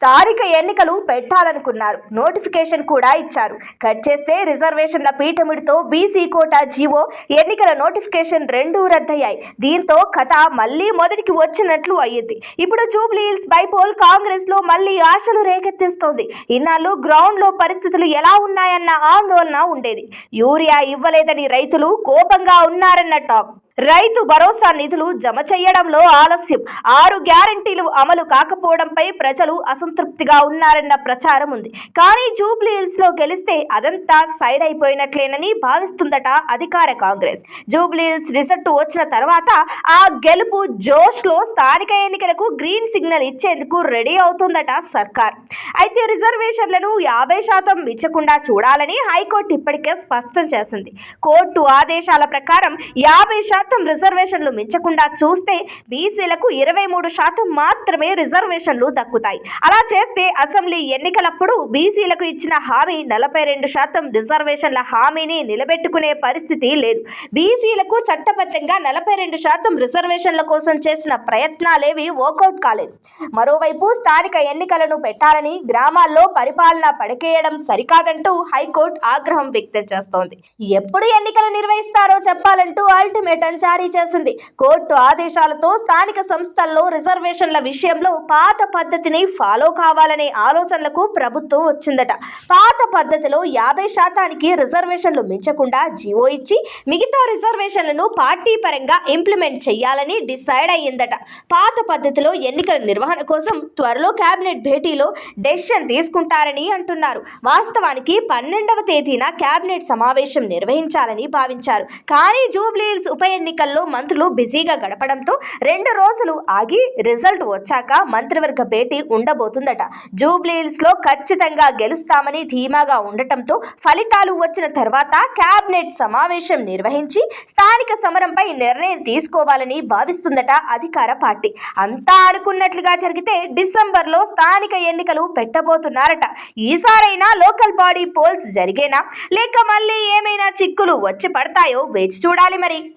స్థానిక ఎన్నికలు పెట్టాలనుకున్నారు. నోటిఫికేషన్ కూడా ఇచ్చారు. కట్ చేస్తే రిజర్వేషన్ల పీఠమిడితో బీసీ కోటా జీవో ఎన్నికల నోటిఫికేషన్ రెండూ రద్దయ్యాయి. దీంతో కథ మళ్ళీ మొదటికి వచ్చినట్లు అయ్యింది. ఇప్పుడు జూబ్లీ హిల్స్ బైపోల్ కాంగ్రెస్లో మళ్ళీ ఆశలు రేకెత్తిస్తోంది. ఇన్నాళ్ళు గ్రౌండ్లో పరిస్థితులు ఎలా ఉన్నాయన్న ఆందోళన ఉండేది. యూరియా ఇవ్వలేదని రైతులు కోపంగా ఉన్నారన్న టాక్. రైతు భరోసా నిధులు జమ చేయడంలో ఆలస్యం. ఆరు గ్యారంటీలు అమలు కాకపోవడంపై ప్రజలు అసంతృప్తిగా ఉన్నారన్న ప్రచారం ఉంది. కానీ జూబ్లీ హిల్స్లో గెలిస్తే అదంతా సైడ్ అయిపోయినట్లేనని భావిస్తుందట అధికార కాంగ్రెస్. జూబ్లీ హిల్స్ రిజల్ట్ వచ్చిన తర్వాత ఆ గెలుపు జోష్లో స్థానిక ఎన్నికలకు గ్రీన్ సిగ్నల్ ఇచ్చేందుకు రెడీ అవుతుందట సర్కార్. అయితే రిజర్వేషన్లను యాభై శాతం మించకుండా చూడాలని హైకోర్టు ఇప్పటికే స్పష్టం చేసింది. కోర్టు ఆదేశాల ప్రకారం యాభై శాతం రిజర్వేషన్లు మించకుండా చూస్తే బీసీలకు ఇరవై మూడు శాతం మాత్రమే రిజర్వేషన్లు దక్కుతాయి. అలా చేస్తే అసెంబ్లీ ఎన్నికలప్పుడు బీసీలకు ఇచ్చిన హామీ నలభై రెండు శాతం రిజర్వేషన్ల హామీని నిలబెట్టుకునే పరిస్థితి లేదు. బీసీలకు చట్టబద్ధంగా నలభై రెండు శాతం రిజర్వేషన్ల కోసం చేసిన ప్రయత్నాలేవి వర్కౌట్ కాలేదు. మరోవైపు స్థానిక ఎన్నికలను పెట్టాలని గ్రామాల్లో పరిపాలన పడకేయడం సరికాదంటూ హైకోర్టు ఆగ్రహం వ్యక్తం చేస్తోంది. ఎప్పుడు ఎన్నికలు నిర్వహిస్తారో చెప్పాలంటూ అల్టిమేటం జారీ చేసింది. కోర్టు ఆదేశాలతో స్థానిక సంస్థల్లో రిజర్వేషన్ల విషయంలో పాత పద్ధతిని ఫాలో కావాలనే ఆలోచనలకు ప్రభుత్వం వచ్చిందట. పాత పద్ధతిలో యాభై శాతానికి రిజర్వేషన్లు మించకుండా జీవో ఇచ్చి మిగతా రిజర్వేషన్లను పార్టీ పరంగా ఇంప్లిమెంట్ చేయాలని డిసైడ్ అయ్యిందట. పాత పద్ధతిలో ఎన్నికల నిర్వహణ కోసం త్వరలో కేబినెట్ భేటీలో డెసిషన్ తీసుకుంటారని అంటున్నారు. వాస్తవానికి పన్నెండవ తేదీన కేబినెట్ సమావేశం నిర్వహించాలని భావించారు. కానీ జూబ్లీహిల్స్ ఉప ఎన్నికల్లో మంత్రులు బిజీగా గడపడంతో రెండు రోజులు ఆగి రిజల్ట్ వచ్చాక మంత్రివర్గ భేటీ ఉండబోతుందట. జూబ్లీహిల్స్లో ఖచ్చితంగా గెలుస్తామని ధీమాగా ఉండటంతో ఫలితాలు వచ్చిన తర్వాత కేబినెట్ సమావేశం నిర్వహించి స్థానిక సమరంపై నిర్ణయం తీసుకోవాలని భావిస్తుందట అధికార పార్టీ. అంతా అనుకున్నట్లుగా జరిగితే డిసెంబర్లో స్థానిక ఎన్నికలు పెట్టబోతున్నారట. ఈసారైనా లోకల్ బాడీ పోల్స్ జరిగేనా? లేక మళ్ళీ ఏమైనా చిక్కులు వచ్చి పడతాయో వేచి చూడాలి మరి.